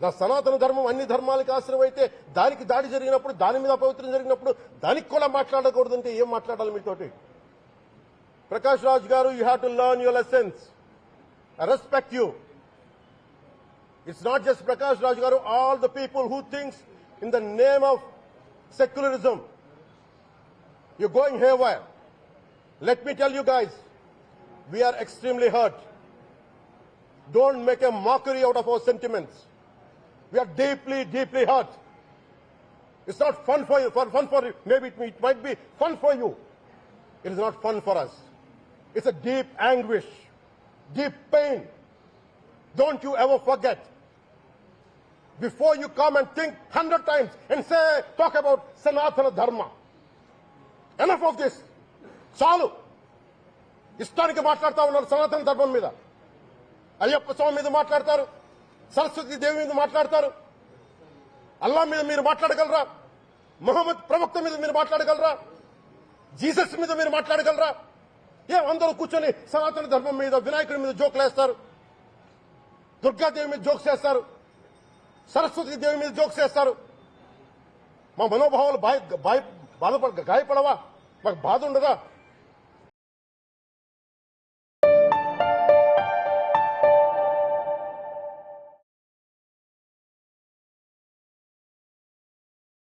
నా సనాతన ధర్మం అన్ని ధర్మాలకి ఆశ్రయం అయితే దానికి దాడి జరిగినప్పుడు దాని మీద అపవిత్రం జరిగినప్పుడు దానికి కూడా మాట్లాడకూడదంటే ఏం మాట్లాడాలి మీతోటి Prakash Raj garu you have to learn your lessons I respect you It's not just Prakash Raj Garu, all the people who thinks in the name of secularism. You're going haywire. Let me tell you guys, we are extremely hurt. Don't make a mockery out of our sentiments. We are deeply, deeply hurt. It's not fun for you, for fun for you. Maybe it, it might be fun for you. It is not fun for us. It's a deep anguish, deep pain. Don't you ever forget. Before you come and think hundred times and say, talk about Sanatana Dharma. Enough of this. చాలు ఇష్టానికి మాట్లాడుతా ఉన్నారు సనాతన ధర్మం మీద అయ్యప్ప స్వామి మీద మాట్లాడతారు సరస్వతి దేవి మీద మాట్లాడతారు. అల్లా మీద మీరు మాట్లాడగలరా? మొహమ్మద్ ప్రవక్త మీద మీరు మాట్లాడగలరా? జీసస్ మీద మీరు మాట్లాడగలరా? ఏం అందరూ కూర్చొని సనాతన ధర్మం మీద వినాయకుడి మీద జోకులు వేస్తారు. దుర్గాదేవి మీద జోక్స్ చేస్తారు సరస్వతి దేవి మీద జోక్స్ చేస్తారు మా మనోభావాలు బాధపడ గాయపడవా? మాకు బాధ ఉండదా?